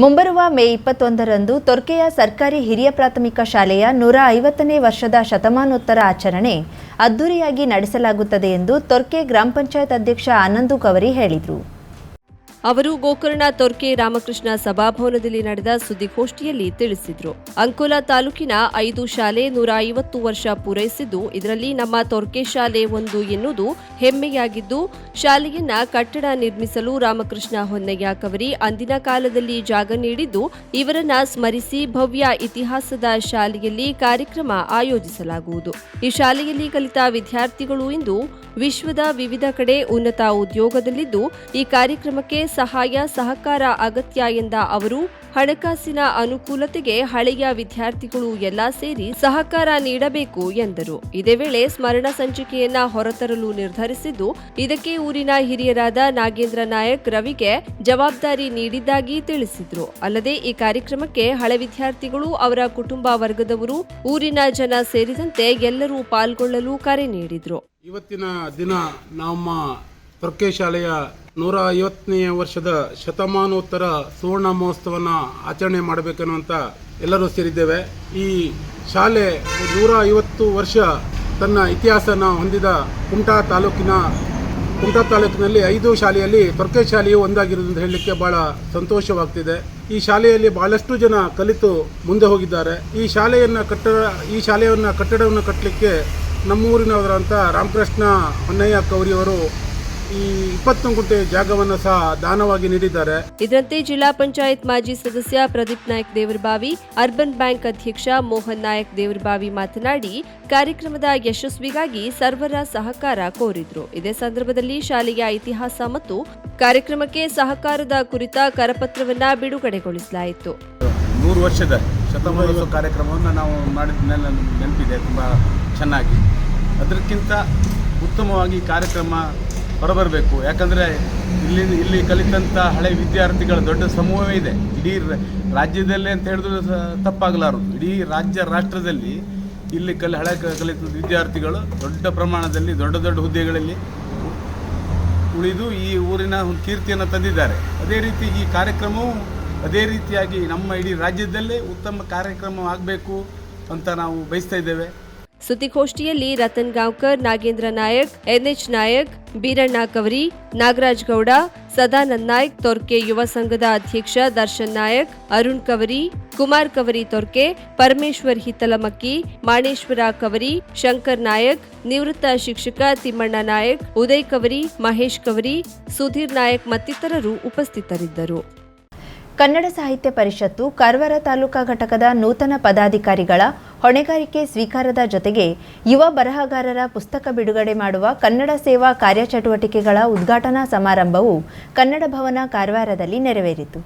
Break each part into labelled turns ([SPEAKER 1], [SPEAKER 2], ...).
[SPEAKER 1] ಮುಂಬರುವ ಮೇ ಇಪ್ಪತ್ತೊಂದರಂದು ತೊರ್ಕೆಯ ಸರ್ಕಾರಿ ಹಿರಿಯ ಪ್ರಾಥಮಿಕ ಶಾಲೆಯ ನೂರ ಐವತ್ತನೇ ವರ್ಷದ ಶತಮಾನೋತ್ತರ ಆಚರಣೆ ಅದ್ದೂರಿಯಾಗಿ ನಡೆಸಲಾಗುತ್ತದೆ ಎಂದು ತೊರ್ಕೆ ಗ್ರಾಮ ಪಂಚಾಯತ್ ಅಧ್ಯಕ್ಷ ಆನಂದು ಕವರಿ ಹೇಳಿದರು.
[SPEAKER 2] ಅವರು ಗೋಕರ್ಣ ತೊರ್ಕೆ ರಾಮಕೃಷ್ಣ ಸಭಾಭವನದಲ್ಲಿ ನಡೆದ ಸುದ್ದಿಗೋಷ್ಠಿಯಲ್ಲಿ ತಿಳಿಸಿದರು. ಅಂಕೋಲಾ ತಾಲೂಕಿನ ಐದು ಶಾಲೆ ನೂರ ಐವತ್ತು ವರ್ಷ ಪೂರೈಸಿದ್ದು, ಇದರಲ್ಲಿ ನಮ್ಮ ತೊರ್ಕೆ ಶಾಲೆ ಒಂದು ಎನ್ನುವುದು ಹೆಮ್ಮೆಯಾಗಿದ್ದು, ಶಾಲೆಯನ್ನ ಕಟ್ಟಡ ನಿರ್ಮಿಸಲು ರಾಮಕೃಷ್ಣ ಹೊನ್ನಯ್ಯ ಕವರಿ ಅಂದಿನ ಕಾಲದಲ್ಲಿ ಜಾಗ ನೀಡಿದ್ದು, ಇವರನ್ನ ಸ್ಮರಿಸಿ ಭವ್ಯ ಇತಿಹಾಸದ ಶಾಲೆಯಲ್ಲಿ ಕಾರ್ಯಕ್ರಮ ಆಯೋಜಿಸಲಾಗುವುದು. ಈ ಶಾಲೆಯಲ್ಲಿ ಕಲಿತ ವಿದ್ಯಾರ್ಥಿಗಳು ಇಂದು ವಿಶ್ವದ ವಿವಿಧ ಕಡೆ ಉನ್ನತ ಉದ್ಯೋಗದಲ್ಲಿದ್ದು, ಈ ಕಾರ್ಯಕ್ರಮಕ್ಕೆ ಸಹಾಯ, ಸಹಕಾರ, ಅಗತ್ಯ ಎಂದ ಅವರು, ಹಣಕಾಸಿನ ಅನುಕೂಲತೆಗೆ ಹಳೆಯ ವಿದ್ಯಾರ್ಥಿಗಳು ಎಲ್ಲ ಸೇರಿ ಸಹಕಾರ ನೀಡಬೇಕು ಎಂದರು. ಇದೇ ವೇಳೆ ಸ್ಮರಣ ಸಂಚಿಕೆಯನ್ನ ಹೊರತರಲು ನಿರ್ಧರಿಸಿದ್ದು, ಇದಕ್ಕೆ ಊರಿನ ಹಿರಿಯರಾದ ನಾಗೇಂದ್ರ ನಾಯಕ್ ರವಿಗೆ ಜವಾಬ್ದಾರಿ ನೀಡಿದ್ದಾಗಿ ತಿಳಿಸಿದ್ರು. ಅಲ್ಲದೆ ಈ ಕಾರ್ಯಕ್ರಮಕ್ಕೆ ಹಳೆ ವಿದ್ಯಾರ್ಥಿಗಳು, ಅವರ ಕುಟುಂಬ ವರ್ಗದವರು, ಊರಿನ ಜನ ಸೇರಿದಂತೆ ಎಲ್ಲರೂ ಪಾಲ್ಗೊಳ್ಳಲು ಕರೆ ನೀಡಿದ್ರು.
[SPEAKER 3] ಇವತ್ತಿನ ದಿನ ನಮ್ಮ ತೊರ್ಕೆ ಶಾಲೆಯ ನೂರ ಐವತ್ತನೆಯ ವರ್ಷದ ಶತಮಾನೋತ್ತರ ಸುವರ್ಣ ಮಹೋತ್ಸವನ ಆಚರಣೆ ಮಾಡಬೇಕನ್ನುವಂತ ಎಲ್ಲರೂ ಸೇರಿದ್ದೇವೆ. ಈ ಶಾಲೆ ನೂರ ಐವತ್ತು ವರ್ಷ ತನ್ನ ಇತಿಹಾಸನ ಹೊಂದಿದ ಕುಮಟಾ ತಾಲೂಕಿನ, ಕುಮಟಾ ತಾಲೂಕಿನಲ್ಲಿ ಐದು ಶಾಲೆಯಲ್ಲಿ ತೊರ್ಕೆ ಶಾಲೆಯು ಒಂದಾಗಿರುವುದು ಹೇಳಲಿಕ್ಕೆ ಬಹಳ ಸಂತೋಷವಾಗ್ತಿದೆ. ಈ ಶಾಲೆಯಲ್ಲಿ ಬಹಳಷ್ಟು ಜನ ಕಲಿತು ಮುಂದೆ ಹೋಗಿದ್ದಾರೆ. ಈ ಶಾಲೆಯನ್ನು ಕಟ್ಟಡ, ಈ ಶಾಲೆಯನ್ನು ಕಟ್ಟಡವನ್ನು ಕಟ್ಟಲಿಕ್ಕೆ ನಮ್ಮೂರಿನವರಂತ ರಾಮಕೃಷ್ಣ ಹೊನ್ನಯ್ಯ ಕೌರಿಯವರು ಈ ಇಪ್ಪತ್ತು ಗುಂಟೆ ಜಾಗವನ್ನು ಸಹ ದಾನವಾಗಿ ನೀಡಿದ್ದಾರೆ.
[SPEAKER 2] ಇದರಂತೆ ಜಿಲ್ಲಾ ಪಂಚಾಯತ್ ಮಾಜಿ ಸದಸ್ಯ ಪ್ರದೀಪ್ ನಾಯಕ್ ದೇವರಬಾವಿ ಅರ್ಬನ್ ಬ್ಯಾಂಕ್ ಅಧ್ಯಕ್ಷ ಮೋಹನ್ ನಾಯಕ್ ದೇವರಬಾವಿ ಮಾತನಾಡಿ ಕಾರ್ಯಕ್ರಮದ ಯಶಸ್ವಿಗಾಗಿ ಸರ್ವರ ಸಹಕಾರ ಕೋರಿದ್ರು. ಇದೇ ಸಂದರ್ಭದಲ್ಲಿ ಶಾಲೆಯ ಇತಿಹಾಸ ಮತ್ತು ಕಾರ್ಯಕ್ರಮಕ್ಕೆ ಸಹಕಾರದ ಕುರಿತ ಕರಪತ್ರವನ್ನ ಬಿಡುಗಡೆಗೊಳಿಸಲಾಯಿತು.
[SPEAKER 4] ನೂರು ವರ್ಷದ ಶತಮಾನೋತ್ಸವ ಕಾರ್ಯಕ್ರಮವನ್ನು ನಾವು ಮಾಡಿದ ನೆನ- ನೆನಪಿದೆ ತುಂಬ ಚೆನ್ನಾಗಿ. ಅದಕ್ಕಿಂತ ಉತ್ತಮವಾಗಿ ಕಾರ್ಯಕ್ರಮ ಹೊರಬರಬೇಕು. ಯಾಕಂದರೆ ಇಲ್ಲಿ ಇಲ್ಲಿ ಕಲಿತಂಥ ಹಳೆ ವಿದ್ಯಾರ್ಥಿಗಳ ದೊಡ್ಡ ಸಮೂಹವೇ ಇದೆ. ಇಡೀ ರಾಜ್ಯದಲ್ಲೇ ಅಂತ ಹೇಳಿದ್ರು ತಪ್ಪಾಗಲಾರದು. ಇಡೀ ರಾಜ್ಯ, ರಾಷ್ಟ್ರದಲ್ಲಿ ಇಲ್ಲಿ ಕಲಿ, ಹಳೆ ಕಲಿತ ವಿದ್ಯಾರ್ಥಿಗಳು ದೊಡ್ಡ ಪ್ರಮಾಣದಲ್ಲಿ, ದೊಡ್ಡ ದೊಡ್ಡ ಹುದ್ದೆಗಳಲ್ಲಿ ಉಳಿದು ಈ ಊರಿನ ಒಂದು ಕೀರ್ತಿಯನ್ನು ತಂದಿದ್ದಾರೆ. ಅದೇ ರೀತಿ ಈ ಕಾರ್ಯಕ್ರಮವು ಅದೇ ರೀತಿಯಾಗಿ ನಮ್ಮ ಇಡೀ ರಾಜ್ಯದಲ್ಲೇ ಉತ್ತಮ ಕಾರ್ಯಕ್ರಮ ಆಗಬೇಕು ಅಂತ ನಾವು ಬಯಸ್ತಾ ಇದ್ದೇವೆ.
[SPEAKER 2] ಸುದ್ದಿಗೋಷ್ಠಿಯಲ್ಲಿ ರತನ್ ಗಾಂವ್ಕರ್, ನಾಗೇಂದ್ರ ನಾಯಕ್, ಎನ್ಎಚ್ ನಾಯಕ್, ಬೀರಣ್ಣ ಕವರಿ, ನಾಗರಾಜ್ ಗೌಡ, ಸದಾನಂದ್ ನಾಯಕ್, ತೊರ್ಕೆ ಯುವ ಸಂಘದ ಅಧ್ಯಕ್ಷ ದರ್ಶನ್ ನಾಯಕ್, ಅರುಣ್ ಕವರಿ, ಕುಮಾರ್ ಕವರಿ ತೊರ್ಕೆ, ಪರಮೇಶ್ವರ್ ಹಿತ್ತಲಮಕ್ಕಿ ಮಾಣೇಶ್ವರ ಕವರಿ, ಶಂಕರ್ ನಾಯಕ್, ನಿವೃತ್ತ ಶಿಕ್ಷಕ ತಿಮ್ಮಣ್ಣ ನಾಯಕ್, ಉದಯ್ ಕವರಿ, ಮಹೇಶ್ ಕವರಿ, ಸುಧೀರ್ ನಾಯಕ್ ಮತ್ತಿತರರು ಉಪಸ್ಥಿತರಿದ್ದರು.
[SPEAKER 1] ಕನ್ನಡ ಸಾಹಿತ್ಯ ಪರಿಷತ್ತು ಕಾರವಾರ ತಾಲೂಕಾ ಘಟಕದ ನೂತನ ಪದಾಧಿಕಾರಿಗಳ ಹೊಣೆಗಾರಿಕೆ ಸ್ವೀಕಾರದ ಜೊತೆಗೆ ಯುವ ಬರಹಗಾರರ ಪುಸ್ತಕ ಬಿಡುಗಡೆ ಮಾಡುವ ಕನ್ನಡ ಸೇವಾ ಕಾರ್ಯಚಟುವಟಿಕೆಗಳ ಉದ್ಘಾಟನಾ ಸಮಾರಂಭವು ಕನ್ನಡ ಭವನ ಕಾರವಾರದಲ್ಲಿ ನೆರವೇರಿತು.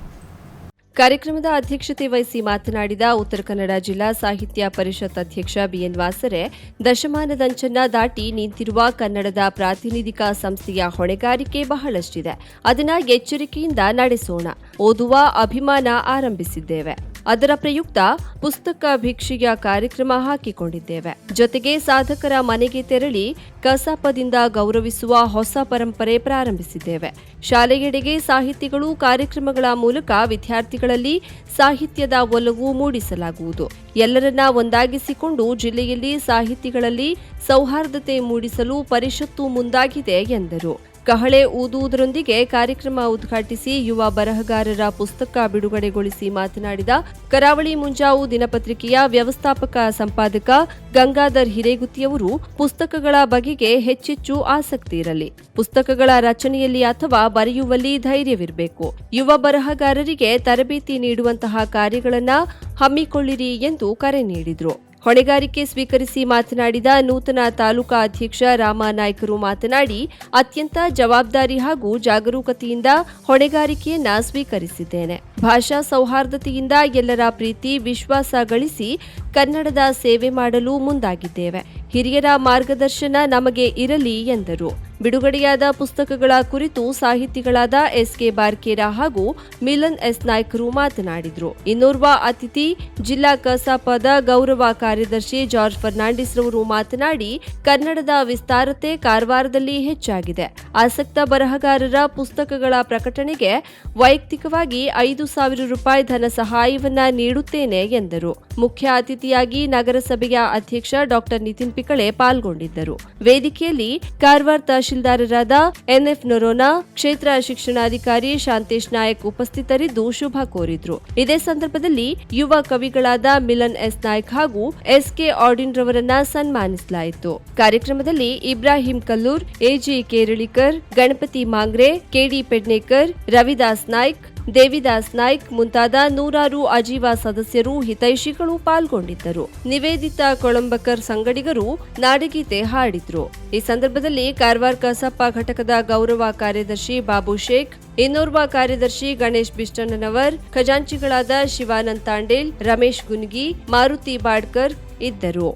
[SPEAKER 2] ಕಾರ್ಯಕ್ರಮದ ಅಧ್ಯಕ್ಷತೆ ವಹಿಸಿ ಮಾತನಾಡಿದ ಉತ್ತರ ಕನ್ನಡ ಜಿಲ್ಲಾ ಸಾಹಿತ್ಯ ಪರಿಷತ್ ಅಧ್ಯಕ್ಷ ಬಿಎನ್ ವಾಸರೆ, ದಶಮಾನದಂಚನ್ನ ದಾಟಿ ನಿಂತಿರುವ ಕನ್ನಡದ ಪ್ರಾತಿನಿಧಿಕ ಸಂಸ್ಥೆಯ ಹೊಣೆಗಾರಿಕೆ ಬಹಳಷ್ಟಿದೆ. ಅದನ್ನ ಎಚ್ಚರಿಕೆಯಿಂದ ನಡೆಸೋಣ. ಓದುವ ಅಭಿಮಾನ ಆರಂಭಿಸಿದ್ದೇವೆ. ಅದರ ಪ್ರಯುಕ್ತ ಪುಸ್ತಕ ಭಿಕ್ಷೆಯ ಕಾರ್ಯಕ್ರಮ ಹಾಕಿಕೊಂಡಿದ್ದೇವೆ. ಜೊತೆಗೆ ಸಾಧಕರ ಮನೆಗೆ ತೆರಳಿ ಕಸಾಪದಿಂದ ಗೌರವಿಸುವ ಹೊಸ ಪರಂಪರೆ ಪ್ರಾರಂಭಿಸಿದ್ದೇವೆ. ಶಾಲೆಯೆಡೆಗೆ ಸಾಹಿತಿಗಳು ಕಾರ್ಯಕ್ರಮಗಳ ಮೂಲಕ ವಿದ್ಯಾರ್ಥಿಗಳಲ್ಲಿ ಸಾಹಿತ್ಯದ ಒಲವು ಮೂಡಿಸಲಾಗುವುದು. ಎಲ್ಲರನ್ನ ಒಂದಾಗಿಸಿಕೊಂಡು ಜಿಲ್ಲೆಯಲ್ಲಿ ಸಾಹಿತಿಗಳಲ್ಲಿ ಸೌಹಾರ್ದತೆ ಮೂಡಿಸಲು ಪರಿಷತ್ತು ಮುಂದಾಗಿದೆ ಎಂದರು. ಕಹಳೆ ಊದುವುದರೊಂದಿಗೆ ಕಾರ್ಯಕ್ರಮ ಉದ್ಘಾಟಿಸಿ ಯುವ ಬರಹಗಾರರ ಪುಸ್ತಕ ಬಿಡುಗಡೆಗೊಳಿಸಿ ಮಾತನಾಡಿದ ಕರಾವಳಿ ಮುಂಜಾವು ದಿನಪತ್ರಿಕೆಯ ವ್ಯವಸ್ಥಾಪಕ ಸಂಪಾದಕ ಗಂಗಾಧರ್ ಹಿರೇಗುತ್ತಿಯವರು, ಪುಸ್ತಕಗಳ ಬಗೆಗೆ ಹೆಚ್ಚೆಚ್ಚು ಆಸಕ್ತಿ ಇರಲಿ. ಪುಸ್ತಕಗಳ ರಚನೆಯಲ್ಲಿ ಅಥವಾ ಬರೆಯುವಲ್ಲಿ ಧೈರ್ಯವಿರಬೇಕು. ಯುವ ಬರಹಗಾರರಿಗೆ ತರಬೇತಿ ನೀಡುವಂತಹ ಕಾರ್ಯಗಳನ್ನು ಹಮ್ಮಿಕೊಳ್ಳಿರಿ ಎಂದು ಕರೆ ನೀಡಿದರು. ಹೊಣೆಗಾರಿಕೆ ಸ್ವೀಕರಿಸಿ ಮಾತನಾಡಿದ ನೂತನ ತಾಲೂಕಾ ಅಧ್ಯಕ್ಷ ರಾಮ ನಾಯ್ಕರು ಮಾತನಾಡಿ, ಅತ್ಯಂತ ಜವಾಬ್ದಾರಿ ಹಾಗೂ ಜಾಗರೂಕತೆಯಿಂದ ಹೊಣೆಗಾರಿಕೆಯನ್ನ ಸ್ವೀಕರಿಸಿದ್ದೇನೆ. ಭಾಷಾ ಸೌಹಾರ್ದತೆಯಿಂದ ಎಲ್ಲರ ಪ್ರೀತಿ, ವಿಶ್ವಾಸ ಗಳಿಸಿ ಕನ್ನಡದ ಸೇವೆ ಮಾಡಲು ಮುಂದಾಗಿದ್ದೇವೆ. ಹಿರಿಯರ ಮಾರ್ಗದರ್ಶನ ನಮಗೆ ಇರಲಿ ಎಂದರು. ಬಿಡುಗಡೆಯಾದ ಪುಸ್ತಕಗಳ ಕುರಿತು ಸಾಹಿತಿಗಳಾದ ಎಸ್ಕೆ ಬಾರ್ಕೇರ ಹಾಗೂ ಮಿಲನ್ ಎಸ್. ನಾಯ್ಕರು ಮಾತನಾಡಿದರು. ಇನ್ನೋರ್ವ ಅತಿಥಿ ಜಿಲ್ಲಾ ಕಸಾಪದ ಗೌರವ ಕಾರ್ಯದರ್ಶಿ ಜಾರ್ಜ್ ಫರ್ನಾಂಡಿಸ್ ರವರು ಮಾತನಾಡಿ, ಕನ್ನಡದ ವಿಸ್ತಾರತೆ ಕಾರವಾರದಲ್ಲಿ ಹೆಚ್ಚಾಗಿದೆ. ಆಸಕ್ತ ಬರಹಗಾರರ ಪುಸ್ತಕಗಳ ಪ್ರಕಟಣೆಗೆ ವೈಯಕ್ತಿಕವಾಗಿ ಐದು ಸಾವಿರ ರೂಪಾಯಿ ಧನ ಸಹಾಯವನ್ನ ನೀಡುತ್ತೇನೆ ಎಂದರು. ಮುಖ್ಯ ಅತಿಥಿಯಾಗಿ ನಗರಸಭೆಯ ಅಧ್ಯಕ್ಷ ಡಾಕ್ಟರ್ ನಿತಿನ್ ಪಿಕಳೆ ಪಾಲ್ಗೊಂಡಿದ್ದರು. ವೇದಿಕೆಯಲ್ಲಿ ಕಾರವಾರ ತಹಶೀಲ್ದಾರರಾದ ಎನ್ಎಫ್ ನೊರೋನಾ, ಕ್ಷೇತ್ರ ಶಿಕ್ಷಣಾಧಿಕಾರಿ ಶಾಂತೇಶ್ ನಾಯಕ್ ಉಪಸ್ಥಿತರಿದ್ದು ಶುಭ ಕೋರಿದ್ರು. ಇದೇ ಸಂದರ್ಭದಲ್ಲಿ ಯುವ ಕವಿಗಳಾದ ಮಿಲನ್ ಎಸ್. ನಾಯ್ಕ್ ಹಾಗೂ ಎಸ್ಕೆ ಆಡಿನ್ ರವರನ್ನ ಸನ್ಮಾನಿಸಲಾಯಿತು. ಕಾರ್ಯಕ್ರಮದಲ್ಲಿ Ibrahim Kallur, A G Keralikar, Ganapati Mangre K D Pednekar, Ravidas Naik Devidas Naik ಮುಂತಾದ ನೂರಾರು ಅಜೀವ ಸದಸ್ಯರು ಹಿತೈಷಿಗಳು ಪಾಲ್ಗೊಂಡಿದ್ದರು. ನಿವೇದಿತಾ ಕೊಳಂಬಕರ್ ಸಂಗಡಿಗರು ನಾಡಗೀತೆ ಹಾಡಿದ್ರು. ಈ ಸಂದರ್ಭದಲ್ಲಿ ಕಾರವಾರ ಕಸಪ್ಪ ಘಟಕದ ಗೌರವ ಕಾರ್ಯದರ್ಶಿ ಬಾಬು ಶೇಖ್, ಇನ್ನೋರ್ವ ಕಾರ್ಯದರ್ಶಿ ಗಣೇಶ್ ಬಿಷ್ಟಣ್ಣನವರ್, ಖಜಾಂಚಿಗಳಾದ ಶಿವಾನಂದ್ ತಾಂಡೇಲ್, ರಮೇಶ್ ಗುನ್ಗಿ, ಮಾರುತಿ ಬಾಡ್ಕರ್ ಇದ್ದರು.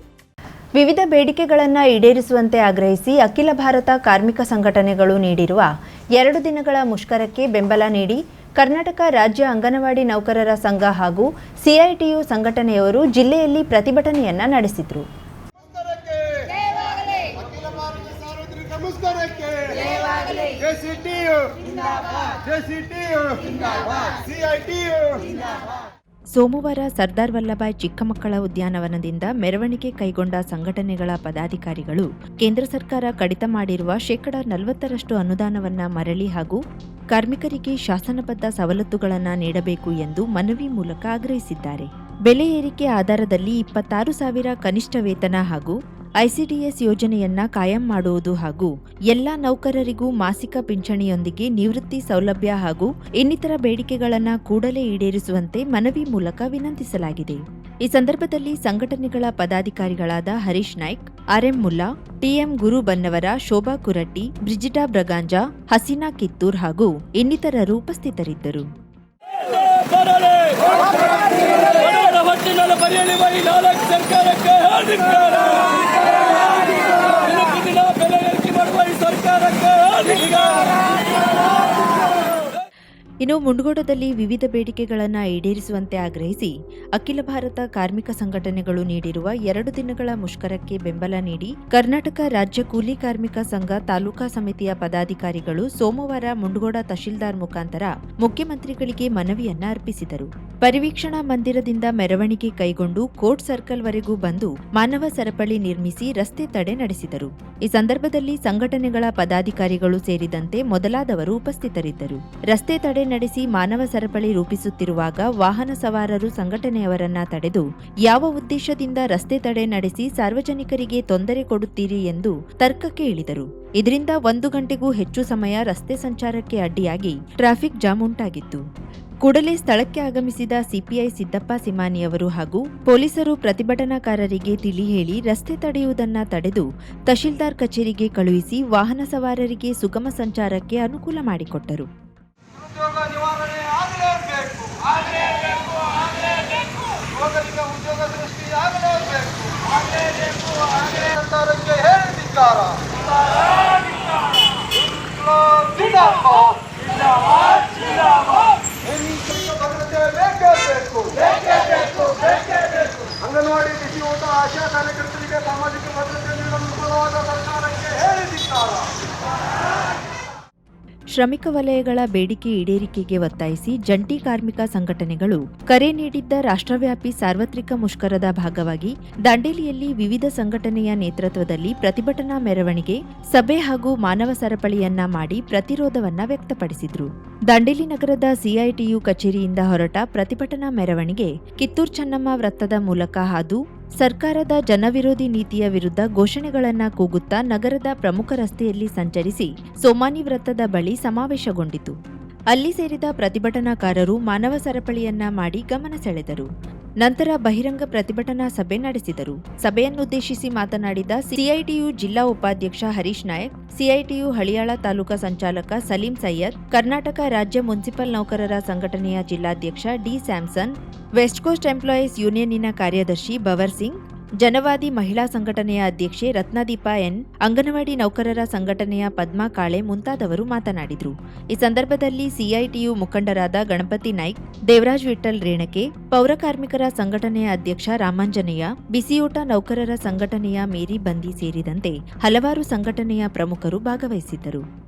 [SPEAKER 1] ವಿವಿಧ ಬೇಡಿಕೆಗಳನ್ನು ಈಡೇರಿಸುವಂತೆ ಆಗ್ರಹಿಸಿ ಅಖಿಲ ಭಾರತ ಕಾರ್ಮಿಕ ಸಂಘಟನೆಗಳು ನೀಡಿರುವ ಎರಡು ದಿನಗಳ ಮುಷ್ಕರಕ್ಕೆ ಬೆಂಬಲ ನೀಡಿ ಕರ್ನಾಟಕ ರಾಜ್ಯ ಅಂಗನವಾಡಿ ನೌಕರರ ಸಂಘ ಹಾಗೂ ಸಿಐಟಿಯು ಸಂಘಟನೆಯವರು ಜಿಲ್ಲೆಯಲ್ಲಿ ಪ್ರತಿಭಟನೆಯನ್ನ ನಡೆಸಿದ್ರು.
[SPEAKER 5] ಸಿಐಟಿಯು.
[SPEAKER 1] ಸೋಮವಾರ ಸರ್ದಾರ್ ವಲ್ಲಭಾಯ್ ಚಿಕ್ಕಮಕ್ಕಳ ಉದ್ಯಾನವನದಿಂದ ಮೆರವಣಿಗೆ ಕೈಗೊಂಡ ಸಂಘಟನೆಗಳ ಪದಾಧಿಕಾರಿಗಳು ಕೇಂದ್ರ ಸರ್ಕಾರ ಕಡಿತ ಮಾಡಿರುವ ಶೇಕಡ ನಲವತ್ತರಷ್ಟು ಅನುದಾನವನ್ನ ಮರಳಿ ಹಾಗೂ ಕಾರ್ಮಿಕರಿಗೆ ಶಾಸನಬದ್ಧ ಸವಲತ್ತುಗಳನ್ನು ನೀಡಬೇಕು ಎಂದು ಮನವಿ ಮೂಲಕ ಆಗ್ರಹಿಸಿದ್ದಾರೆ. ಬೆಲೆ ಏರಿಕೆ ಆಧಾರದಲ್ಲಿ ಇಪ್ಪತ್ತಾರು ಸಾವಿರ ಕನಿಷ್ಠ ವೇತನ ಹಾಗೂ ಐಸಿಡಿಎಸ್ ಯೋಜನೆಯನ್ನ ಕಾಯಂ ಮಾಡುವುದು ಹಾಗೂ ಎಲ್ಲಾ ನೌಕರರಿಗೂ ಮಾಸಿಕ ಪಿಂಚಣಿಯೊಂದಿಗೆ ನಿವೃತ್ತಿ ಸೌಲಭ್ಯ ಹಾಗೂ ಇನ್ನಿತರ ಬೇಡಿಕೆಗಳನ್ನು ಕೂಡಲೇ ಈಡೇರಿಸುವಂತೆ ಮನವಿ ಮೂಲಕ ವಿನಂತಿಸಲಾಗಿದೆ ಈ ಸಂದರ್ಭದಲ್ಲಿ ಸಂಘಟನೆಗಳ ಪದಾಧಿಕಾರಿಗಳಾದ Harish Naik RM Mulla TM Guru Bannavar Shobha Kuratti Brigitta Braganza Hasina Kittur ಹಾಗೂ ಇನ್ನಿತರರು ಉಪಸ್ಥಿತರಿದ್ದರು
[SPEAKER 6] ಬೆಲೆ ಏರಿಕೆ ಮಾಡುವ ಈ ಸರ್ಕಾರಕ್ಕೆ ಅಧಿಕಾರ
[SPEAKER 1] ಇನ್ನು ಮುಂಡಗೋಡದಲ್ಲಿ ವಿವಿಧ ಬೇಡಿಕೆಗಳನ್ನು ಈಡೇರಿಸುವಂತೆ ಆಗ್ರಹಿಸಿ ಅಖಿಲ ಭಾರತ ಕಾರ್ಮಿಕ ಸಂಘಟನೆಗಳು ನೀಡಿರುವ ಎರಡು ದಿನಗಳ ಮುಷ್ಕರಕ್ಕೆ ಬೆಂಬಲ ನೀಡಿ ಕರ್ನಾಟಕ ರಾಜ್ಯ ಕೂಲಿ ಕಾರ್ಮಿಕ ಸಂಘ ತಾಲೂಕಾ ಸಮಿತಿಯ ಪದಾಧಿಕಾರಿಗಳು ಸೋಮವಾರ ಮುಂಡಗೋಡ ತಹಶೀಲ್ದಾರ್ ಮುಖಾಂತರ ಮುಖ್ಯಮಂತ್ರಿಗಳಿಗೆ ಮನವಿಯನ್ನ ಅರ್ಪಿಸಿದರು. ಪರಿವೀಕ್ಷಣಾ ಮಂದಿರದಿಂದ ಮೆರವಣಿಗೆ ಕೈಗೊಂಡು ಕೋರ್ಟ್ ಸರ್ಕಲ್ವರೆಗೂ ಬಂದು ಮಾನವ ಸರಪಳಿ ನಿರ್ಮಿಸಿ ರಸ್ತೆ ತಡೆ ನಡೆಸಿದರು. ಈ ಸಂದರ್ಭದಲ್ಲಿ ಸಂಘಟನೆಗಳ ಪದಾಧಿಕಾರಿಗಳು ಸೇರಿದಂತೆ ಮೊದಲಾದವರು ಉಪಸ್ಥಿತರಿದ್ದರು. ರಸ್ತೆ ತಡೆ ನಡೆಸಿ ಮಾನವ ಸರಪಳಿ ರೂಪಿಸುತ್ತಿರುವಾಗ ವಾಹನ ಸವಾರರು ಸಂಘಟನೆಯವರನ್ನ ತಡೆದು, ಯಾವ ಉದ್ದೇಶದಿಂದ ರಸ್ತೆ ತಡೆ ನಡೆಸಿ ಸಾರ್ವಜನಿಕರಿಗೆ ತೊಂದರೆ ಕೊಡುತ್ತೀರಿ ಎಂದು ತರ್ಕಕ್ಕೆ ಇಳಿದರು. ಇದರಿಂದ ಒಂದು ಗಂಟೆಗೂ ಹೆಚ್ಚು ಸಮಯ ರಸ್ತೆ ಸಂಚಾರಕ್ಕೆ ಅಡ್ಡಿಯಾಗಿ ಟ್ರಾಫಿಕ್ ಜಾಮ್ ಉಂಟಾಗಿತ್ತು. ಕೂಡಲೇ ಸ್ಥಳಕ್ಕೆ ಆಗಮಿಸಿದ ಸಿಪಿಐ ಸಿದ್ದಪ್ಪ ಸಿಮಾನಿಯವರು ಹಾಗೂ ಪೊಲೀಸರು ಪ್ರತಿಭಟನಾಕಾರರಿಗೆ ತಿಳಿ ಹೇಳಿ ರಸ್ತೆ ತಡೆಯುವುದನ್ನ ತಡೆದು ತಹಶೀಲ್ದಾರ್ ಕಚೇರಿಗೆ ಕಳುಹಿಸಿ ವಾಹನ ಸವಾರರಿಗೆ ಸುಗಮ ಸಂಚಾರಕ್ಕೆ ಅನುಕೂಲ ಮಾಡಿಕೊಟ್ಟರು.
[SPEAKER 5] ਕਾਰਾ
[SPEAKER 1] ಶ್ರಮಿಕ ವಲಯಗಳ ಬೇಡಿಕೆ ಈಡೇರಿಕೆಗೆ ಒತ್ತಾಯಿಸಿ ಜಂಟಿ ಕಾರ್ಮಿಕ ಸಂಘಟನೆಗಳು ಕರೆ ನೀಡಿದ್ದ ರಾಷ್ಟ್ರವ್ಯಾಪಿ ಸಾರ್ವತ್ರಿಕ ಮುಷ್ಕರದ ಭಾಗವಾಗಿ ದಾಂಡೇಲಿಯಲ್ಲಿ ವಿವಿಧ ಸಂಘಟನೆಯ ನೇತೃತ್ವದಲ್ಲಿ ಪ್ರತಿಭಟನಾ ಮೆರವಣಿಗೆ, ಸಭೆ ಹಾಗೂ ಮಾನವ ಸರಪಳಿಯನ್ನ ಮಾಡಿ ಪ್ರತಿರೋಧವನ್ನ ವ್ಯಕ್ತಪಡಿಸಿದ್ರು. ದಾಂಡೇಲಿ ನಗರದ ಸಿಐಟಿಯು ಕಚೇರಿಯಿಂದ ಹೊರಟ ಪ್ರತಿಭಟನಾ ಮೆರವಣಿಗೆ ಕಿತ್ತೂರ್ ಚೆನ್ನಮ್ಮ ವೃತ್ತದ ಮೂಲಕ ಹಾದು ಸರ್ಕಾರದ ಜನವಿರೋಧಿ ನೀತಿಯ ವಿರುದ್ಧ ಘೋಷಣೆಗಳನ್ನು ಕೂಗುತ್ತಾ ನಗರದ ಪ್ರಮುಖ ರಸ್ತೆಯಲ್ಲಿ ಸಂಚರಿಸಿ ಸೋಮಾನಿ ವೃತ್ತದ ಬಳಿ ಸಮಾವೇಶಗೊಂಡಿತು. ಅಲ್ಲಿ ಸೇರಿದ ಪ್ರತಿಭಟನಾಕಾರರು ಮಾನವ ಸರಪಳಿಯನ್ನ ಮಾಡಿ ಗಮನ ಸೆಳೆದರು. ನಂತರ ಬಹಿರಂಗ ಪ್ರತಿಭಟನಾ ಸಭೆ ನಡೆಸಿದರು. ಸಭೆಯನ್ನುದ್ದೇಶಿಸಿ ಮಾತನಾಡಿದ ಸಿಐಟಿಯು ಜಿಲ್ಲಾ ಉಪಾಧ್ಯಕ್ಷ ಹರೀಶ್ ನಾಯಕ್, ಸಿಐಟಿಯು ಹಳಿಯಾಳ ತಾಲೂಕಾ ಸಂಚಾಲಕ ಸಲೀಂ ಸೈಯದ್, ಕರ್ನಾಟಕ ರಾಜ್ಯ ಮುನ್ಸಿಪಲ್ ನೌಕರರ ಸಂಘಟನೆಯ ಜಿಲ್ಲಾಧ್ಯಕ್ಷ D Samson, west coast employees ಯೂನಿಯನ್ನಿನ ಕಾರ್ಯದರ್ಶಿ ಬವರ್ ಸಿಂಗ್ ಜನವಾದಿ ಮಹಿಳಾ ಸಂಘಟನೆಯ ಅಧ್ಯಕ್ಷೆ ರತ್ನದೀಪ ಎನ್, ಅಂಗನವಾಡಿ ನೌಕರರ ಸಂಘಟನೆಯ ಪದ್ಮಾ ಕಾಳೆ ಮುಂತಾದವರು ಮಾತನಾಡಿದರು. ಈ ಸಂದರ್ಭದಲ್ಲಿ ಸಿಐಟಿಯು ಮುಖಂಡರಾದ ಗಣಪತಿ ನಾಯ್ಕ್, ದೇವರಾಜ್ ವಿಠಲ್ ರೇಣಕೆ, ಪೌರ ಕಾರ್ಮಿಕರ ಸಂಘಟನೆಯ ಅಧ್ಯಕ್ಷ ರಾಮಾಂಜನೇಯ, ಬಿಸಿಯೂಟ ನೌಕರರ ಸಂಘಟನೆಯ ಮೇರಿ ಬಂದಿ ಸೇರಿದಂತೆ ಹಲವಾರು ಸಂಘಟನೆಯ ಪ್ರಮುಖರು ಭಾಗವಹಿಸಿದ್ದರು.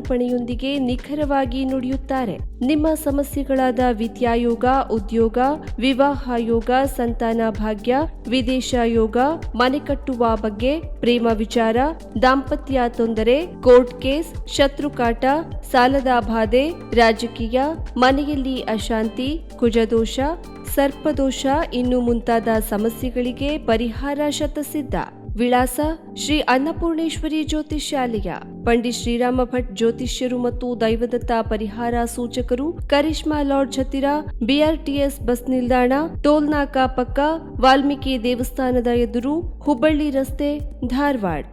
[SPEAKER 2] ನಿರೂಪಣೆಯೊಂದಿಗೆ ನಿಖರವಾಗಿ ನುಡಿಯುತ್ತಾರೆ. ನಿಮ್ಮ ಸಮಸ್ಯೆಗಳಾದ ವಿದ್ಯಾಯೋಗ, ಉದ್ಯೋಗ ವಿವಾಹ ಯೋಗ ಸಂತಾನ ಭಾಗ್ಯ ವಿದೇಶ ಯೋಗ ಮನೆ ಕಟ್ಟುವ ಬಗ್ಗೆ ಪ್ರೇಮ ವಿಚಾರ, ದಾಂಪತ್ಯ ತೊಂದರೆ, ಕೋರ್ಟ್ ಕೇಸ್, ಶತ್ರುಕಾಟ, ಸಾಲದ ಬಾಧೆ, ರಾಜಕೀಯ, ಮನೆಯಲ್ಲಿ ಅಶಾಂತಿ, ಕುಜದೋಷ, ಸರ್ಪದೋಷ ಇನ್ನು ಮುಂತಾದ ಸಮಸ್ಯೆಗಳಿಗೆ ಪರಿಹಾರ ಶತಸಿದ್ಧ. ವಿಳಾಸ ಶ್ರೀ ಅನ್ನಪೂರ್ಣೇಶ್ವರಿ ಜ್ಯೋತಿಷ್ಯಾಲಯ. ಪಂಡಿತ್ ಶ್ರೀರಾಮ ಭಟ್ ಜ್ಯೋತಿಷ್ಯರು ಮತ್ತು ದೈವದತ್ತ ಪರಿಹಾರ ಸೂಚಕರು, ಕರಿಷ್ಮಾ ಲಾಡ್ಜ್ ಹತ್ತಿರ, ಬಿಆರ್ಟಿಎಸ್ ಬಸ್ ನಿಲ್ದಾಣ ಟೋಲ್ನಾಕಾ ಪಕ್ಕ, ವಾಲ್ಮೀಕಿ ದೇವಸ್ಥಾನದ ಎದುರು, ಹುಬ್ಬಳ್ಳಿ ರಸ್ತೆ, ಧಾರವಾಡ.